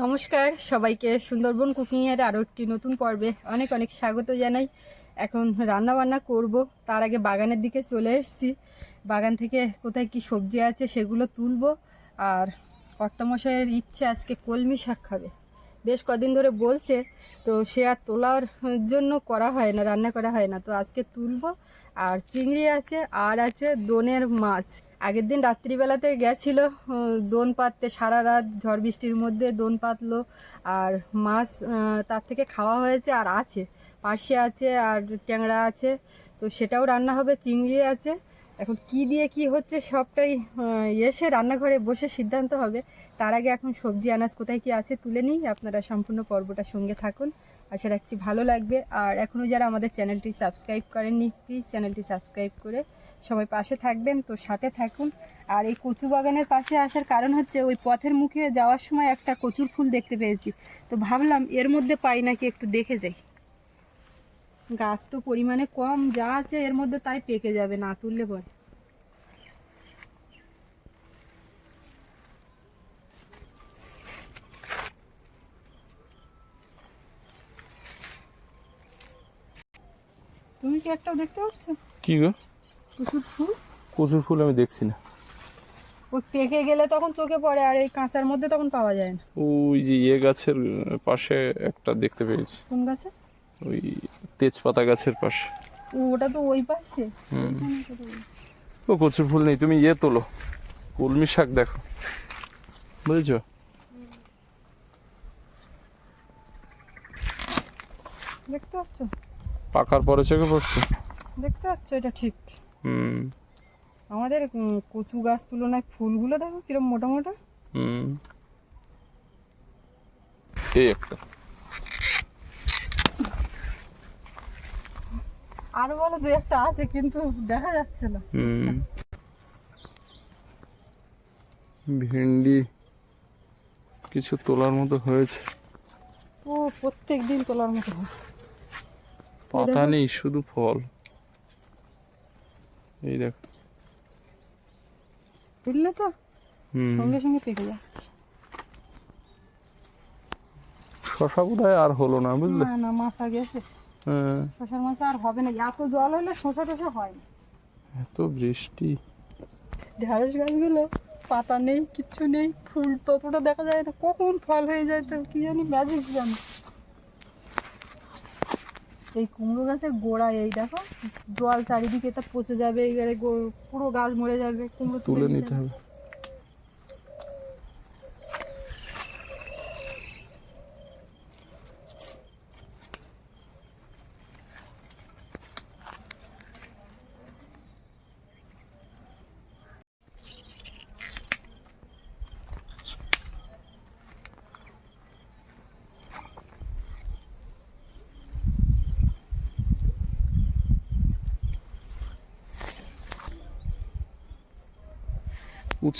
নমস্কার, সবাইকে সুন্দরবন কুকিংয়ের আরও একটি নতুন পর্বে অনেক অনেক স্বাগত জানাই। এখন রান্না বান্না করব, তার আগে বাগানের দিকে চলে এসেছি। বাগান থেকে কোথায় কি সবজি আছে সেগুলো তুলবো, আর কর্তামশাইয়ের ইচ্ছে আজকে কলমি শাক খাবে। বেশ কদিন ধরে বলছে, তো সে আর তোলার জন্য করা হয় না, রান্না করা হয় না। তো আজকে তুলবো, আর চিংড়ি আছে আর আছে, দোনের মাছ। আগের দিন রাত্রিবেলাতে গেছিল দোন পাততে, সারা রাত ঝড় বৃষ্টির মধ্যে দোন পাতলো, আর মাছ তার থেকে খাওয়া হয়েছে আর আছে, পার্শে আছে আর ট্যাংরা আছে, তো সেটাও রান্না হবে, চিংড়ি আছে, এখন কি দিয়ে কি হচ্ছে সবটাই এসে রান্নাঘরে বসে সিদ্ধান্ত হবে, তার আগে এখন সবজি আনাজ কোথায় কি আছে তুলে নিই, আপনারা সম্পূর্ণ পর্বটা সঙ্গে থাকুন, আশা রাখছি ভালো লাগবে, আর এখনও যারা আমাদের চ্যানেলটি সাবস্ক্রাইব করেননি, প্লিজ চ্যানেলটি সাবস্ক্রাইব করে সবাই পাশে থাকবেন, তো সাথে থাকুন। আর এই কচু বাগানের পাশে আসার কারণ হচ্ছে ওই পথের মুখে যাওয়ার সময় একটা কচুর ফুল দেখতে পেয়েছি। তো ভাবলাম এর মধ্যে পাই নাকি একটু দেখে যাই। গাছ তো পরিমাণে কম, যা আছে এর মধ্যে তাই পেকে যাবে, না তুললে পরে তুমি কি একটাও দেখতে পাচ্ছ? কি গো? কচুর ফুল? কচুর ফুল আমি দেখছি না। ওই পেকে গেলে তখন চোখে পড়ে আর এই কাঁচার মধ্যে তখন পাওয়া যায় না। ওই যে ইয়ে গাছের পাশে একটা দেখতে পেয়েছি। কোন গাছে? ওই তেজপাতা গাছের পাশে। ও, ওটা তো ওই পাশে? হুম। ও কচুর ফুল নেই তুমি ইয়ে তোলো। কলমি শাক দেখো। বুঝেছ? দেখতে পাচ্ছ? পাকার পরে চোখে পড়ছে। দেখতে পাচ্ছ? এটা ঠিক। হুম। আমাদের কচু গাছ তুলনায় ফুলগুলো দেখো কিরম মোটা মোটা। হুম। এই একটা। আরও বলো দু একটা আছে কিন্তু দেখা যাচ্ছে না। হুম। ভেন্ডি কিছু তোলার মতো হয়েছে। ও প্রত্যেক দিন তোলার মতো। পাতা নেই শুধু ফল। এই দেখো। তো? সঙ্গে সঙ্গে পেকে যাচ্ছে শশা বোধ আর হলো না বুঝলে? না না মাছা গেছে হ্যাঁ। শশার মাছা আর হবে না এত জল হলে শশা টশা হয় না। এত বৃষ্টি। ঢেঁড়স গাছগুলো পাতা নেই কিচ্ছু নেই ফুল ততটা দেখা যায় না কখন ফল হয়ে যায় তো কি জানি ম্যাজিক জানি। এই কুমড়ো গাছের গোড়া এই দেখো জল চারিদিকে এটা পচে যাবে এইবারে পুরো গাছ মরে যাবে কুমড়ো তুলে নিতে হবে।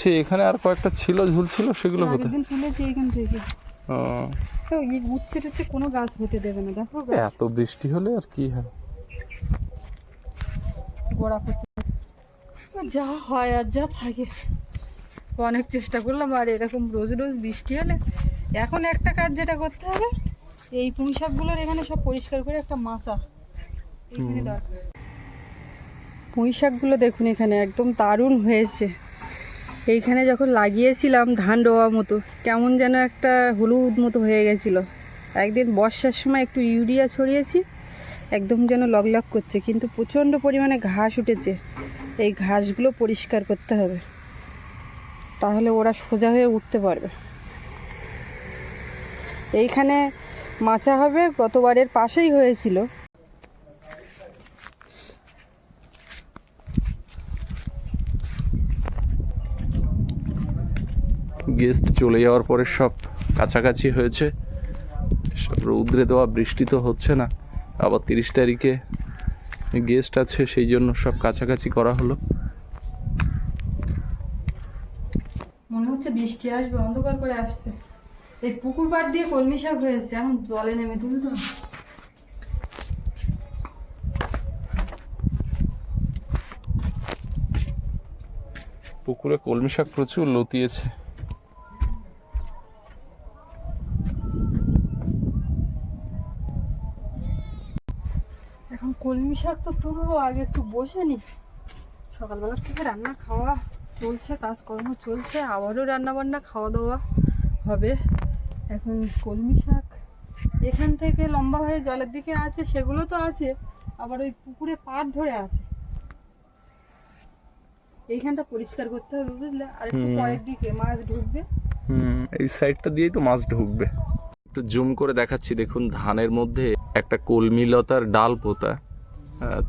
উচ্ছে এখানে আর কয়েকটা ছিল ঝুলছিল সেগুলো কোথায় একদিন তুলেছি এখান থেকে। ও, এই উচ্ছে টুচ্ছে কোনো গাছ হতে দেবে না দেখো এত বৃষ্টি হলে আর কি হয়? গোড়া পচে যা হয় আর যা থাকে। অনেক চেষ্টা করলাম আর এরকম রোজ রোজ বৃষ্টি হলে এখন একটা কাজ যেটা করতে হবে এই পুঁই শাকগুলোর এখানে সব পরিষ্কার করে একটা মাচা পুঁই শাকগুলো দেখুন এখানে একদম দারুণ হয়েছে। এইখানে যখন লাগিয়েছিলাম ধান রোয়া মতো, কেমন যেন একটা হলুদ মতো হয়ে গেছিল। একদিন বর্ষার সময় একটু ইউরিয়া ছড়িয়েছি, একদম যেন লগলগ করছে, কিন্তু প্রচণ্ড পরিমাণে ঘাস উঠেছে। এই ঘাসগুলো পরিষ্কার করতে হবে, তাহলে ওরা সোজা হয়ে উঠতে পারবে। এইখানে মাচা হবে, গতবারের পাশেই হয়েছিল। গেস্ট চলে যাওয়ার পরে সব কাছাকাছি হয়েছে। সব রৌদ্রে দেওয়া বৃষ্টি তো হচ্ছে না। আবার তিরিশ তারিখে গেস্ট আছে সেই জন্য সব কাছাকাছি করা হলো। মনে হচ্ছে বৃষ্টি আসবে অন্ধকার করে আসছে। এই পুকুর পাড় দিয়ে কলমি শাক হয়েছে এখন জলে নেমে তুলতে। পুকুরে কলমি শাক প্রচুর লতিয়েছে। কলমি শাক তো তুলবো আগে একটু বসে নি। সকালবেলা থেকে রান্না খাওয়া চলছে কাজকর্ম চলছে আবারও রান্না বান্না খাওয়া দাওয়া হবে। এখন কলমি শাক এখান থেকে লম্বা হয়ে জলের দিকে আছে সেগুলো তো আছে আবার ওই পুকুরে পাড় ধরে আছে। এইখানটা পরিষ্কার করতে হবে বুঝলে আর একটু। পরের দিকে মাছ ঢুকবে। হুম এই সাইডটা দিয়েই তো মাছ ঢুকবে। একটু জুম করে দেখাচ্ছি দেখুন ধানের মধ্যে একটা কলমিলতার ডাল পোতা।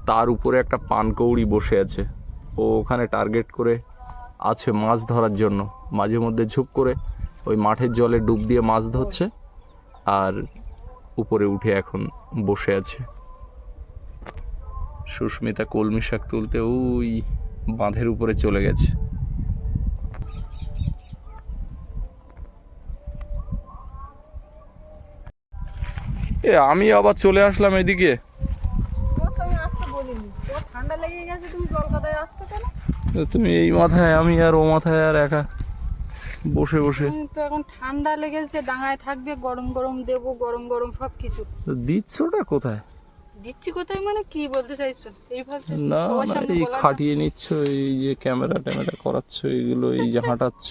তার উপরে একটা পানকৌড়ি বসে আছে। ও ওখানে টার্গেট করে আছে মাছ ধরার জন্য। মাঝে মধ্যে ঝুপ করে ওই মাঠের জলে ডুব দিয়ে মাছ ধরছে আর উপরে উঠে এখন বসে আছে। সুস্মিতা কলমি শাক তুলতে ওই বাঁধের উপরে চলে গেছে। এ, আমি আবার চলে আসলাম এদিকে তোর তো আমি আসতে বলিনি তোর ঠান্ডা লেগে গেছে তুমি কলকাতায় আসছো কেন? তুমি এই মাথায় আমি আর ও মাথায় আর একা বসে বসে। তো এখন ঠান্ডা লেগেছে ডাঙায় থাকবে গরম গরম দেবো গরম গরম সব কিছু দিচ্ছটা কোথায়? দিচ্ছি কোথায় মানে কি বলতে চাইছো? এইভাবে না না এই খাটিয়ে নিচ্ছ এই যে ক্যামেরা ট্যামেরা করাচ্ছ এগুলো এই যে হাঁটাচ্ছ।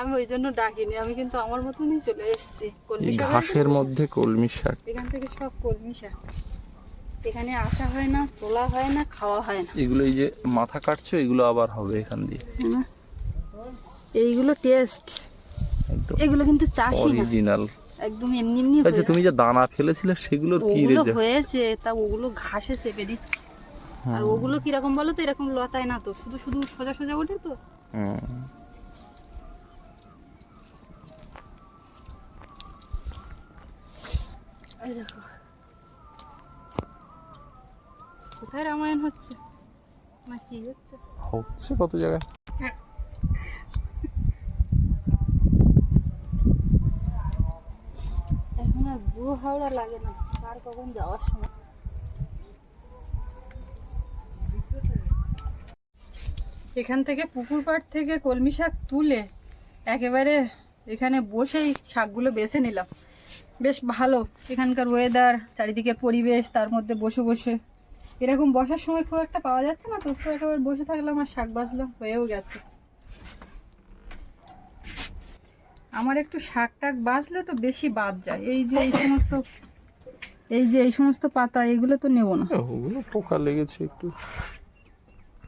আমি ওই জন্য ডাকিনি আমি কিন্তু আমার মতনই চলে এসেছি কলমি শাক ঘাসের মধ্যে কলমি শাক। এখান থেকে সব কলমি শাক। এখানে আসা হয় না তোলা হয় না খাওয়া হয় না। এগুলো এই যে মাথা কাটছো এগুলো আবার হবে এখান দিয়ে? এইগুলো টেস্ট এগুলো কিন্তু চাষি না। অরিজিনাল একদম এমনি এমনি আচ্ছা তুমি যে দানা ফেলেছিলে সেগুলোর কি ওগুলো রেজে হয়েছে তা ওগুলো ঘাসে চেপে দিচ্ছে। আর ওগুলো কীরকম বলো তো এরকম লতায় না তো। শুধু শুধু সোজা সোজা ওঠে তো। দেখো। কোথায় রামায়ণ হচ্ছে? না কি হচ্ছে? হচ্ছে কত জায়গায়? এখন আর বুড়ো হাওড়া লাগে না। কার কখন যাওয়ার সময়? এখান থেকে পুকুর পাড় থেকে কলমি শাক তুলে একেবারে এখানে বসেই শাকগুলো বেছে নিলাম। বেশ ভালো। এখানকার ওয়েদার চারিদিকে পরিবেশ তার মধ্যে বসে বসে এরকম বসার সময় খুব একটা পাওয়া যাচ্ছে না তো একেবারে বসে থাকলাম আর শাক বাজলাম হয়েও গেছে। আমার একটু শাক টাক বাজলে তো বেশি বাদ যায়। এই যে এই সমস্ত এই যে এই সমস্ত পাতা এগুলো তো নেব না। ওগুলো পোকা লেগেছে একটু।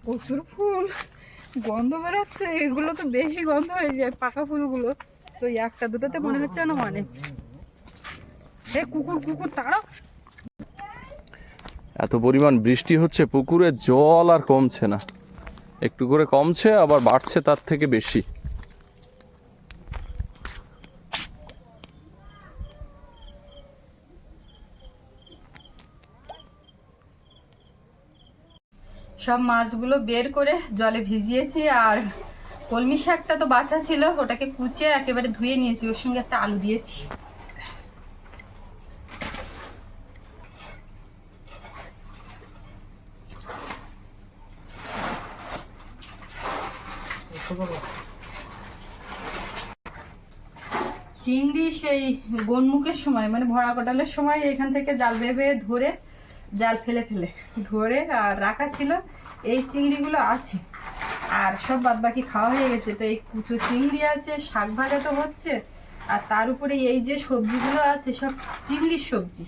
প্রচুর ফুল গন্ধ বেরোচ্ছে এগুলো তো বেশি গন্ধ হয়ে যায় পাকা ফুলগুলো। তো এই একটা দুটোতে মনে হচ্ছে না মানে এ কুকুর কুকুর তাড়া এত পরিমাণ বৃষ্টি হচ্ছে, পুকুরে জল আর কমছে না। একটু করে কমছে, আবার বাড়ছে তার থেকে বেশি। সব মাছগুলো বের করে জলে ভিজিয়েছি, আর কলমি শাকটা তো বাছা ছিল, ওটাকে কুচিয়ে একেবারে ধুয়ে নিয়েছি। ওর সঙ্গে একটা আলু দিয়েছি। চিংড়ি সেই গনমুখের সময় মানে ভরা কটালের সময় এখান থেকে জাল বেয়ে ধরে, জাল ফেলে ফেলে ধরে আর রাখা ছিল। এই চিংড়িগুলো আছে। আর সব বাদ বাকি খাওয়া হয়ে গেছে। তো এই কুচো চিংড়ি আছে, শাক ভাজা তো হচ্ছে, আর তার উপরে এই যে সবজিগুলো আছে, সব চিংড়ির সবজি।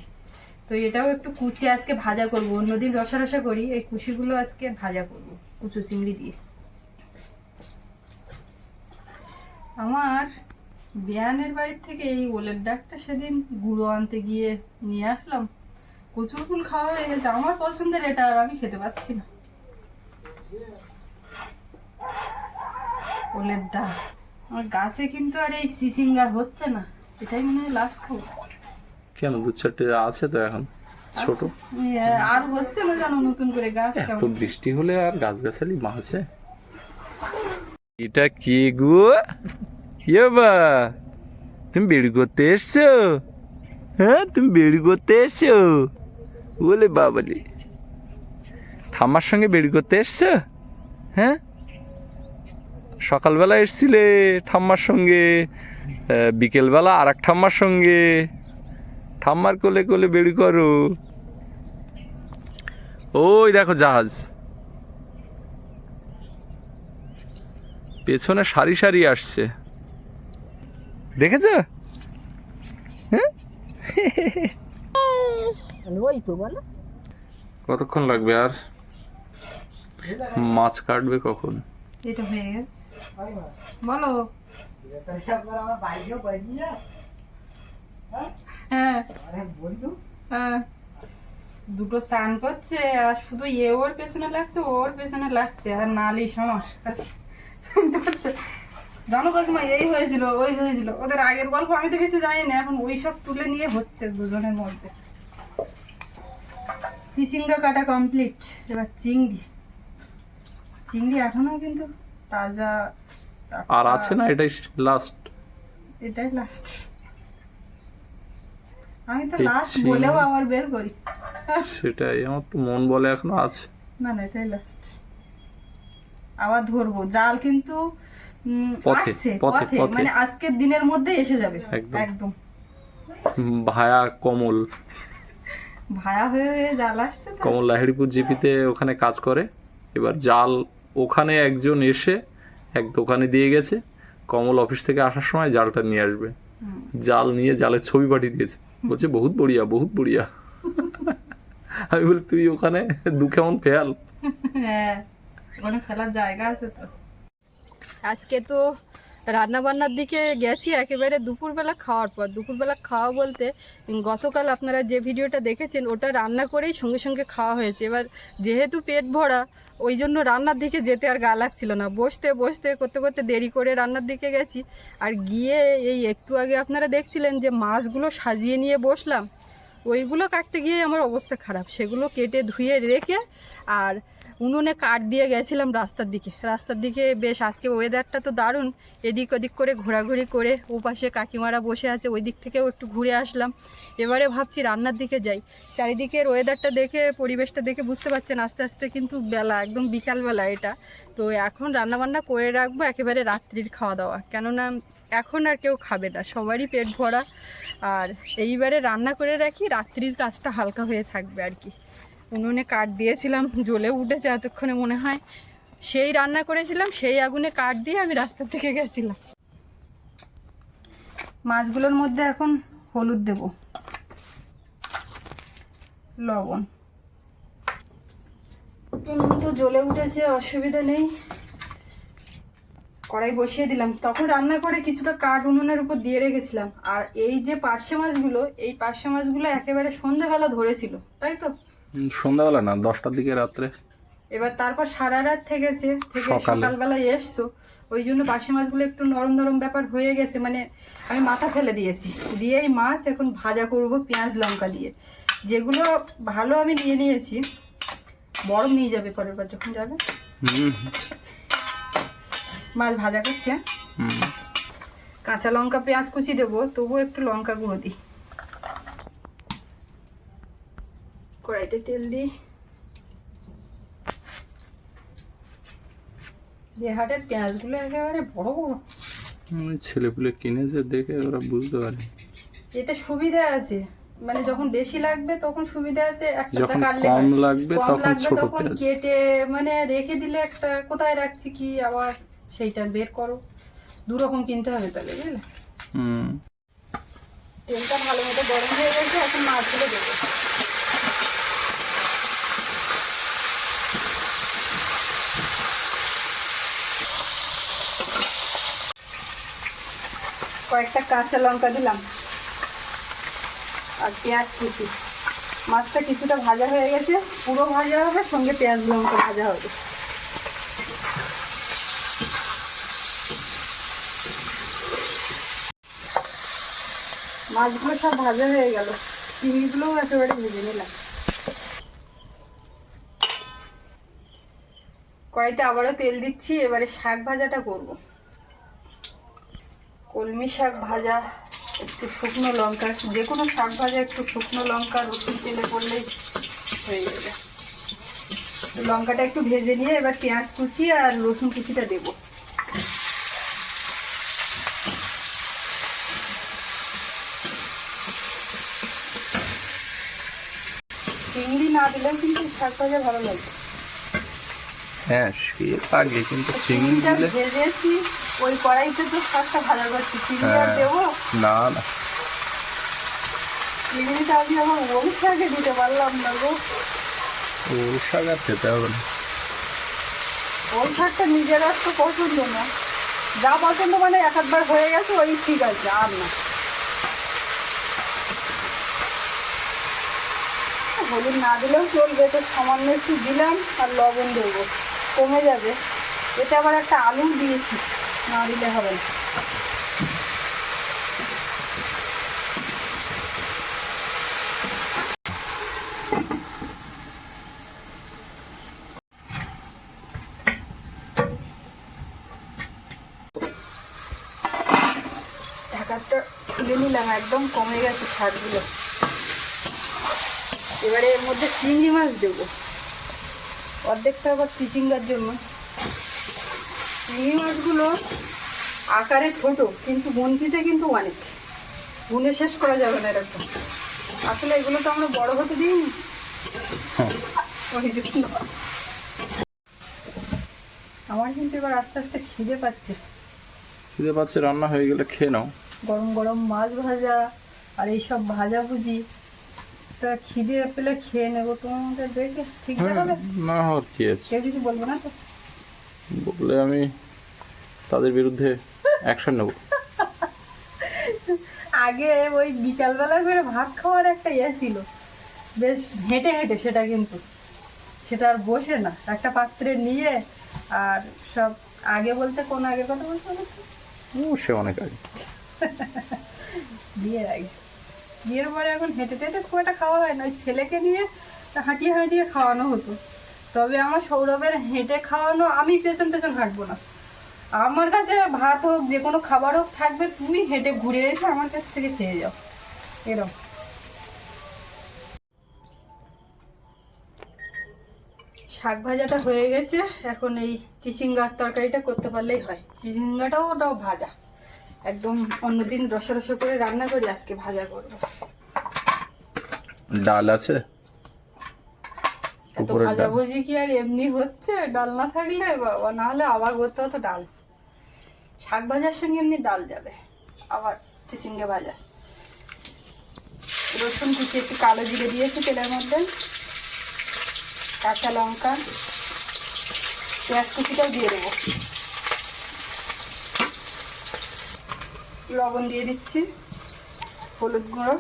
তো এটাও একটু কুচি আজকে ভাজা করব। অন্যদিন রসা রসা করি, এই কুচিগুলো আজকে ভাজা করব, কুচো চিংড়ি দিয়ে। আমার বিয়ানের বাড়ির থেকে এই ওলের ডাকটা সেদিন গুঁড়ো আনতে গিয়ে নিয়ে আসলাম। প্রচুর ফুল খাওয়া হয়ে গেছে। আমার পছন্দের এটা আর আমি খেতে পাচ্ছি না। ওলের ডাক। আমার গাছে কিন্তু আর এই সিসিঙ্গা হচ্ছে না। এটাই মনে হয় লাস্ট খাব কেন? দু চারটে আছে তো এখন। ছোট। আর হচ্ছে না জানো নতুন করে গাছ এত বৃষ্টি হলে আর গাছগাছালি মাছে এটা কি গো? বা তুমি বেড়ি করতে এসছো? হ্যাঁ তুমি বেড়ি করতে এসছো? বলে বাবালি। ঠাম্মার সঙ্গে বেড়ি করতে এসছো? হ্যাঁ? সকালবেলা এসছিলে ঠাম্মার সঙ্গে বিকেলবেলা আর এক ঠাম্মার সঙ্গে। ঠাম্মার কোলে কোলে বেড়ি করো। ওই দেখো জাহাজ। পেছনে সারি সারি আসছে। দেখেছ? বলো কতক্ষণ লাগবে আর? মাছ কাটবে কখন? হয়ে হ্যাঁ। হ্যাঁ। দুটো স্নান করছে আর শুধু এ ওর পেছনে লাগছে ওর পেছনে লাগছে আর কাছে। বুঝতে জানো কাকিমা এই হয়েছিল ওই হয়েছিল। ওদের আগের গল্প আমি তো কিছু জানি না এখন ওই সব তুলে নিয়ে হচ্ছে দুজনের মধ্যে। চিচিঙ্গা কাটা কমপ্লিট এবার চিংড়ি। চিংড়ি এখনও কিন্তু তাজা আর আছে না এটাই লাস্ট এটাই লাস্ট আমি তো লাস্ট বলেও আবার বের করি। সেটাই আমার তো মন বলে এখনও আছে। না না এটাই লাস্ট আবার ধরবো। জাল কিন্তু আসছে পথে। মানে আজকের দিনের মধ্যে এসে যাবে। একদম। একদম। ভায়া কমল। ভায়া হয়ে হয়ে জাল আসছে কমল লাহিড়িপুর জিপিতে ওখানে কাজ করে। এবার জাল ওখানে একজন এসে এক দোকানে দিয়ে গেছে। কমল অফিস থেকে আসার সময় জালটা নিয়ে আসবে। জাল নিয়ে জালের ছবি পাঠিয়ে দিয়েছে। বলছে বহুত বড়িয়া বহুত বড়িয়া। আমি বলি তুই ওখানে দু কেমন ফেয়াল? হ্যাঁ। তো। আজকে তো রান্না বান্নার দিকে গেছি একেবারে দুপুরবেলা খাওয়ার পর। দুপুরবেলা খাওয়া বলতে গতকাল আপনারা যে ভিডিওটা দেখেছেন, ওটা রান্না করেই সঙ্গে সঙ্গে খাওয়া হয়েছে। এবার যেহেতু পেট ভরা, ওই জন্য রান্নার দিকে যেতে আর গা লাগছিল না। বসতে বসতে, করতে করতে দেরি করে রান্নার দিকে গেছি। আর গিয়ে এই একটু আগে আপনারা দেখছিলেন যে মাছগুলো সাজিয়ে নিয়ে বসলাম। ওইগুলো কাটতে গিয়ে আমার অবস্থা খারাপ। সেগুলো কেটে ধুয়ে রেখে আর উনুনে কাঠ দিয়ে গেছিলাম রাস্তার দিকে। রাস্তার দিকে বেশ আজকে ওয়েদারটা তো দারুণ। এদিক ওদিক করে ঘোরাঘুরি করে ওপাশে কাকিমারা বসে আছে ওই দিক থেকেও একটু ঘুরে আসলাম। এবারে ভাবছি রান্নার দিকে যাই। চারিদিকের ওয়েদারটা দেখে, পরিবেশটা দেখে বুঝতে পারছেন, আস্তে আস্তে কিন্তু বেলা, একদম বিকালবেলা এটা। তো এখন রান্নাবান্না করে রাখব, একেবারে রাত্রির খাওয়া দাওয়া কেননা এখন আর কেউ খাবে না, সবারই পেট ভরা। আর এইবারে রান্না করে রাখি, রাত্রির কাজটা হালকা হয়ে থাকবে আর কি। উনুনে কাঠ দিয়েছিলাম, জ্বলে উঠেছে এতক্ষণে মনে হয়। সেই রান্না করেছিলাম, সেই আগুনে কাঠ দিয়ে আমি রাস্তা থেকে গেছিলাম। মাছগুলোর মধ্যে এখন হলুদ দেব। লবণ। উনুন তো জ্বলে উঠেছে, অসুবিধা নেই। কড়াই বসিয়ে দিলাম। তখন রান্না করে কিছুটা কাঠ উনুনের উপর দিয়ে রেখেছিলাম। আর এই যে পার্শে মাছগুলো, এই পার্শে মাছগুলো একেবারে সন্ধেবেলা ধরেছিল, তাই তো? সন্ধ্যাবেলা না দশটার দিকে রাত্রে। এবার তারপর সারা রাত থেকেছে থেকে সকালবেলায় এসছো। ওই জন্য বাসি মাছগুলো একটু নরম নরম ব্যাপার হয়ে গেছে মানে আমি মাথা ফেলে দিয়েছি। দিয়ে এই মাছ এখন ভাজা করব পেঁয়াজ লঙ্কা দিয়ে। যেগুলো ভালো আমি নিয়ে নিয়েছি বরফ নিয়ে যাবে পরের বার যখন যাবে। মাছ ভাজা করছে। কাঁচা লঙ্কা পেঁয়াজ কুচি দেবো তবুও একটু লঙ্কা গুঁড়ো দিই। কড়াইতে তেল দিই। দিয়ে পেঁয়াজগুলো একেবারে বড় বড়। ছেলে পুলে কিনেছে দেখে ওরা বুঝতে পারে এতে সুবিধা আছে। মানে যখন বেশি লাগবে তখন সুবিধা আছে একটা কাটলে কম লাগবে তখন ছোট তখন কেটে মানে রেখে দিলে একটা কোথায় রাখছি কি আবার সেইটা বের করো। দু রকম কিনতে হবে তাহলে বুঝলে? হুম। তেলটা ভালো মতো গরম হয়ে গেছে এখন মাছগুলো দেবো। কয়েকটা কাঁচা লঙ্কা দিলাম আর পেঁয়াজ কুচি। মাছটা কিছুটা ভাজা হয়ে গেছে, পুরো ভাজা হবে, সঙ্গে পেঁয়াজ লঙ্কা ভাজা হবে। মাছগুলো সব ভাজা হয়ে গেল চিংড়িগুলোও একেবারে ভেজে নিলাম। কড়াইতে আবারও তেল দিচ্ছি, এবারে শাক ভাজাটা করব। কলমি শাক ভাজা, একটু শুকনো লঙ্কা, যে কোনো শাক ভাজা একটু শুকনো লঙ্কা, রসুন, তেলে করলেই হয়ে যাবে। লঙ্কাটা একটু ভেজে নিয়ে এবার পেঁয়াজ কুচি আর রসুন কুচিটা দেবো। চিংড়ি না দিলেও কিন্তু শাক ভাজা ভালো লাগে। হ্যাঁ সে কিন্তু চিংড়ি দিলে ভেজেছি ওই কড়াইতে তো শাকটা ভাজা করছি চিংড়ি আর হ্যাঁ। দেবো? না না। চিংড়িটা আমি আমার ওল শাকে দিতে পারলাম না গো। ওল শাক আর খেতে হবে না। ওল শাকটা নিজের আর তো পছন্দ না। যা পছন্দ মানে এক একবার হয়ে গেছে ওই ঠিক আছে আর না। হলুদ না দিলেও চলবে তো সামান্য একটু দিলাম আর লবণ দেবো। কমে যাবে। এতে আবার একটা আলু দিয়েছি। না দিলে হবে না। নিলাম, একদম কমে গেছে শাকগুলো এবারে এর মধ্যে চিংড়ি মাছ দেবো। অর্ধেকটা আবার চিচিঙ্গার জন্য। চিংড়ি মাছগুলো আকারে ছোট কিন্তু বন্তিতে কিন্তু অনেক। গুনে শেষ করা যাবে না এরকম। আসলে এগুলো তো আমরা বড় হতে দিইনি। ওই জন্য। আমার কিন্তু এবার আস্তে আস্তে খিদে পাচ্ছে। খিদে পাচ্ছে রান্না হয়ে গেলে খেয়ে নাও। গরম গরম মাছ ভাজা আর এইসব ভাজা ভুজি। তা খিদে পেলে খেয়ে নেব তোমাদের দেখে ঠিক হ্যাঁ, না হওয়ার কি আছে? কেউ কিছু বলব না তো? বললে আমি তাদের বিরুদ্ধে অ্যাকশন নেব। আগে ওই বিকালবেলা করে ভাত খাওয়ার একটা ইয়ে ছিল। বেশ হেঁটে হেঁটে সেটা কিন্তু। সেটা আর বসে না। একটা পাত্রে নিয়ে আর সব আগে বলতে কোন আগে কথা বলতে হবে ও সে অনেক আগে। বিয়ের আগে। বিয়ের পরে এখন হেঁটে হেঁটে খুব একটা খাওয়া হয় না। ওই ছেলেকে নিয়ে হাঁটিয়ে হাঁটিয়ে খাওয়ানো হতো। তবে আমার সৌরভের হেঁটে খাওয়ানো আমি পেছন পেছন হাঁটবো না। আমার কাছে ভাত হোক, যে কোনো খাবার হোক থাকবে, তুমি হেঁটে ঘুরে এসে আমার কাছ থেকে খেয়ে যাও। এরকম শাক ভাজাটা হয়ে গেছে। এখন এই চিচিঙ্গার তরকারিটা করতে পারলেই হয়। চিচিঙ্গাটাও ওটাও ভাজা। একদম অন্যদিন রসা রসা করে রান্না করি আজকে ভাজা করব। ডাল আছে? ভাজা। ভুজি কি আর এমনি হচ্ছে? ডাল না থাকলে বাবা না হলে আবার করতে হতো ডাল। শাক ভাজার সঙ্গে এমনি ডাল যাবে। আবার চিচিঙ্গে ভাজা। রসুন কুচি একটু কালো জিরে দিয়েছি তেলের মধ্যে। কাঁচা লঙ্কা। পেঁয়াজ কুচিটাও দিয়ে দেবো। লবণ দিয়ে দিচ্ছি, হলুদ গুঁড়ো।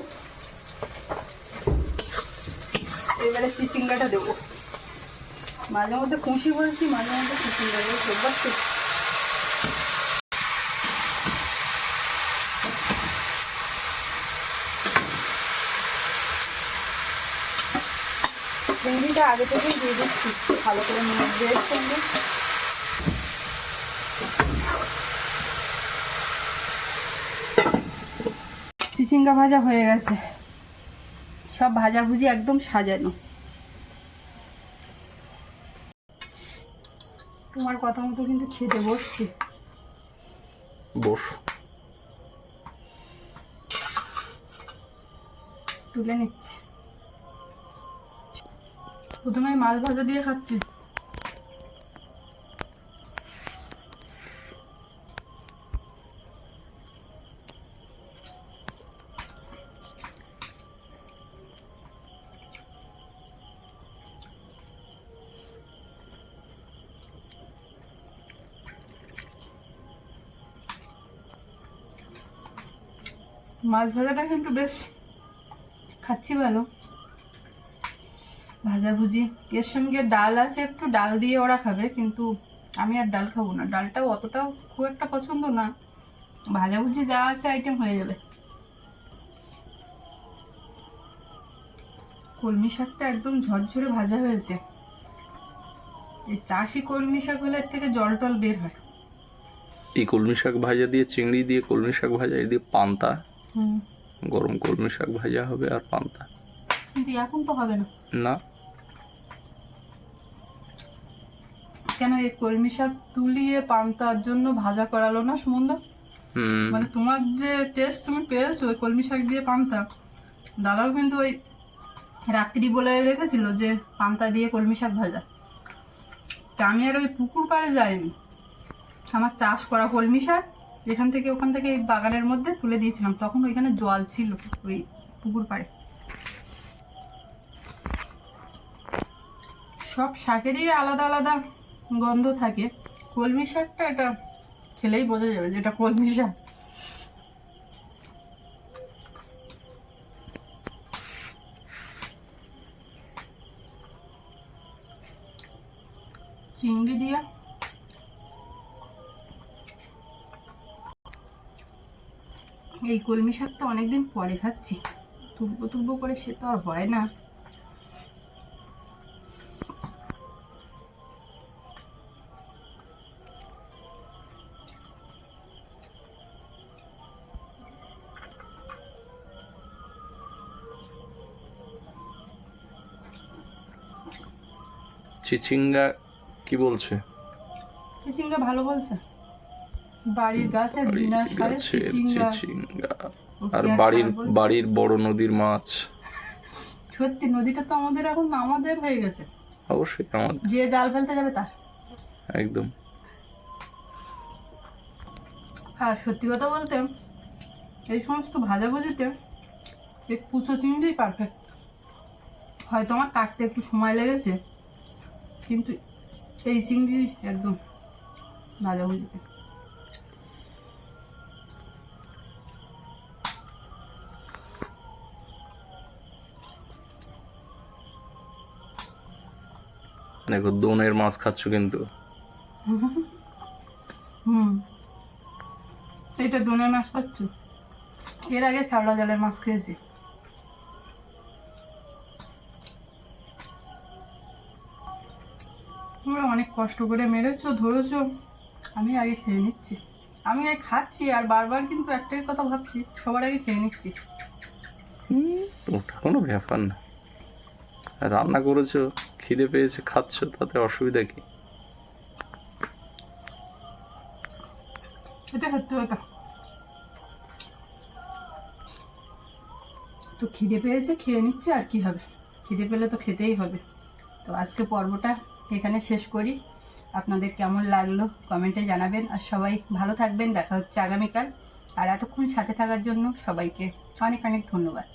এবারে চিচিঙ্গাটা দেবো। মাঝে মধ্যে খুশি বলছি, মাঝে মধ্যে চিচিঙ্গা দেবো সব্বার চিংড়িটা আগে থেকেই দিয়ে দিচ্ছি, ভালো করে নুন দিয়ে চিচিঙ্গা ভাজা হয়ে গেছে। সব ভাজাভুজি একদম সাজানো। তোমার কথা মতো কিন্তু খেতে বসছি। বস। তুলে নিচ্ছি। প্রথমে মাছ ভাজা দিয়ে খাচ্ছি। মাছ ভাজাটা কিন্তু বেশ খাচ্ছি ভালো। ভাজাভুজি এর সঙ্গে ডাল আছে, একটু ডাল দিয়ে ওরা খাবে, কিন্তু আমি আর ডাল খাব না। ডালটাও অতটাও খুব একটা পছন্দ না। ভাজাভুজি যা আছে আইটেম হয়ে যাবে। কলমি শাকটা একদম ঝরঝরে ভাজা হয়েছে। এই চাষি কলমি শাক হলে এর থেকে জল টল বের হয়। এই কলমি শাক ভাজা দিয়ে, চিংড়ি দিয়ে, কলমি শাক ভাজা দিয়ে পান্তা গরম কলমি শাক ভাজা হবে আর পান্তা। কিন্তু এখন তো হবে না। না। কেন এই কলমি শাক তুলিয়ে পান্তার জন্য ভাজা করালো না সুমন্দা? মানে তোমার যে টেস্ট তুমি পেয়েছ ওই কলমি শাক দিয়ে পান্তা দাদাও কিন্তু ওই রাত্রি বলে রেখেছিল যে পান্তা দিয়ে কলমি শাক ভাজা। তা আমি আর ওই পুকুর পাড়ে যাইনি। আমার চাষ করা কলমি শাক যেখান থেকে, ওখান থেকে বাগানের মধ্যে তুলে দিয়েছিলাম। তখন ওইখানে জল ছিল ওই পুকুর পাড়ে। সব শাকেরই আলাদা আলাদা গন্ধ থাকে। কলমি শাকটা এটা খেলেই বোঝা যাবে যে এটা কলমি শাক। চিংড়ি দিয়ে এই কলমি শাকটা অনেকদিন পরে খাচ্ছি। তুলবো তুলবো করে সে তো আর হয় না। চিচিঙ্গা কি বলছে? চিচিঙ্গা ভালো বলছে? বাড়ির গাছ আর বাড়ির বিনা সারে গাছের চিচিঙ্গা। আর আর বাড়ির বাড়ির বড় নদীর মাছ। সত্যি নদীটা তো আমাদের এখন আমাদের হয়ে গেছে। অবশ্যই আমাদের যে জাল ফেলতে যাবে তার। একদম। আর সত্যি কথা বলতে এই সমস্ত ভাজাভুজিতে এই কুচো চিংড়িই পারফেক্ট হয়তো আমার কাটতে একটু সময় লেগেছে কিন্তু এই চিংড়ি একদম ভাজাভুজিতে। দেখো দোনের মাছ খাচ্ছ কিন্তু। হুম। এইটা দোনের মাছ পাচ্ছি এর আগে ছাওড়া জলের মাছ খেয়েছি। তোমরা অনেক কষ্ট করে মেরেছো ধরেছো। আমি আগে খেয়ে নিচ্ছি। আমি আগে খাচ্ছি আর বারবার কিন্তু একটাই কথা ভাবছি সবার আগে খেয়ে নিচ্ছি। ওটা কোনো ব্যাপার না। রান্না করেছ? খিদে পেয়েছে, খাচ্ছ, তাতে অসুবিধা কি? কথা তো খিদে পেয়েছে, খেয়ে নিচ্ছে, আর কি হবে? খিদে পেলে তো খেতেই হবে। তো আজকে পর্বটা এখানে শেষ করি। আপনাদের কেমন লাগল কমেন্টে জানাবেন। আর সবাই ভালো থাকবেন, দেখা হচ্ছে আগামীকাল। আর এতক্ষণ সাথে থাকার জন্য সবাইকে অনেক অনেক ধন্যবাদ।